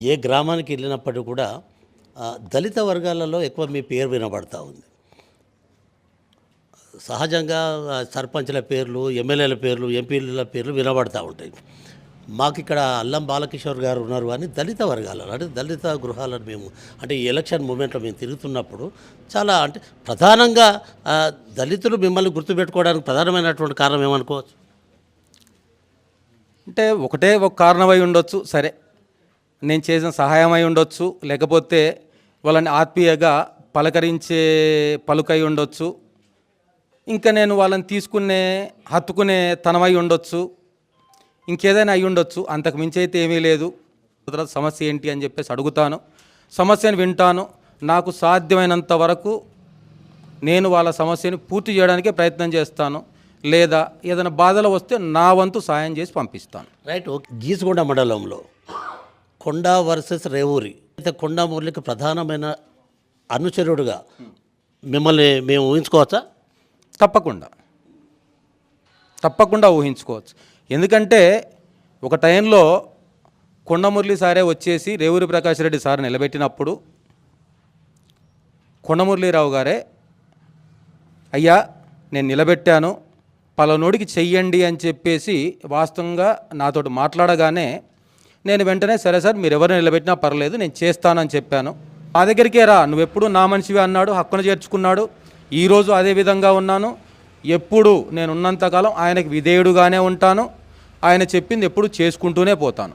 ఏ గ్రామానికి వెళ్ళినప్పటికీ కూడా దళిత వర్గాలలో ఎక్కువ మీ పేరు వినబడతా ఉంది. సహజంగా సర్పంచ్ల పేర్లు ఎమ్మెల్యేల పేర్లు ఎంపీల పేర్లు వినబడతా ఉంటాయి. మాకు ఇక్కడ అల్లం బాలకిషోర్ గారు ఉన్నారు అని దళిత వర్గాలలో అంటే దళిత గృహాలను మేము అంటే ఈ ఎలక్షన్ మూమెంట్లో మేము తిరుగుతున్నప్పుడు చాలా అంటే ప్రధానంగా దళితులు మిమ్మల్ని గుర్తుపెట్టుకోవడానికి ప్రధానమైనటువంటి కారణం ఏమనుకోవచ్చు? అంటే ఒకటే ఒక కారణమై ఉండొచ్చు సరే. నేను చేసిన సహాయం ఉండొచ్చు లేకపోతే వాళ్ళని ఆత్మీయగా పలకరించే పలుకై ఉండొచ్చు. ఇంకా నేను వాళ్ళని తీసుకునే హత్తుకునే తనమై ఉండొచ్చు. ఇంకేదైనా అయి ఉండొచ్చు అంతకు మించి అయితే ఏమీ లేదు. తర్వాత సమస్య ఏంటి అని చెప్పేసి అడుగుతాను. సమస్యను వింటాను. నాకు సాధ్యమైనంత వరకు నేను వాళ్ళ సమస్యని పూర్తి చేయడానికే ప్రయత్నం చేస్తాను. లేదా ఏదైనా బాధలు వస్తే నా వంతు సాయం చేసి పంపిస్తాను. Right okay. గీసుగొండ మండలంలో కొండ వర్సెస్ రేవూరి. అయితే కొండ మురళికి ప్రధానమైన అనుచరుడుగా మిమ్మల్ని మేము ఊహించుకోవచ్చా? తప్పకుండా. తప్పకుండా ఊహించుకోవచ్చు. ఎందుకంటే ఒక టైంలో కొండమురళి సారే వచ్చేసి రేవూరి ప్రకాష్ రెడ్డి సార్ నిలబెట్టినప్పుడు కొండమురళీరావు గారే అయ్యా నేను నిలబెట్టాను పలానోడికి చెయ్యండి అని చెప్పేసి వాస్తవంగా నాతోటి మాట్లాడగానే నేను వెంటనే సరే సార్ మీరు ఎవరు నిలబెట్టినా పర్లేదు నేను చేస్తానని చెప్పాను. మా దగ్గరికే రా నువ్వెప్పుడు నా మనిషివి అన్నాడు హక్కును చేర్చుకున్నాడు. ఈరోజు అదే విధంగా ఉన్నాను. ఎప్పుడు నేను ఉన్నంతకాలం ఆయనకి విధేయుడుగానే ఉంటాను. ఆయన చెప్పింది ఎప్పుడు చేసుకుంటూనే పోతాను.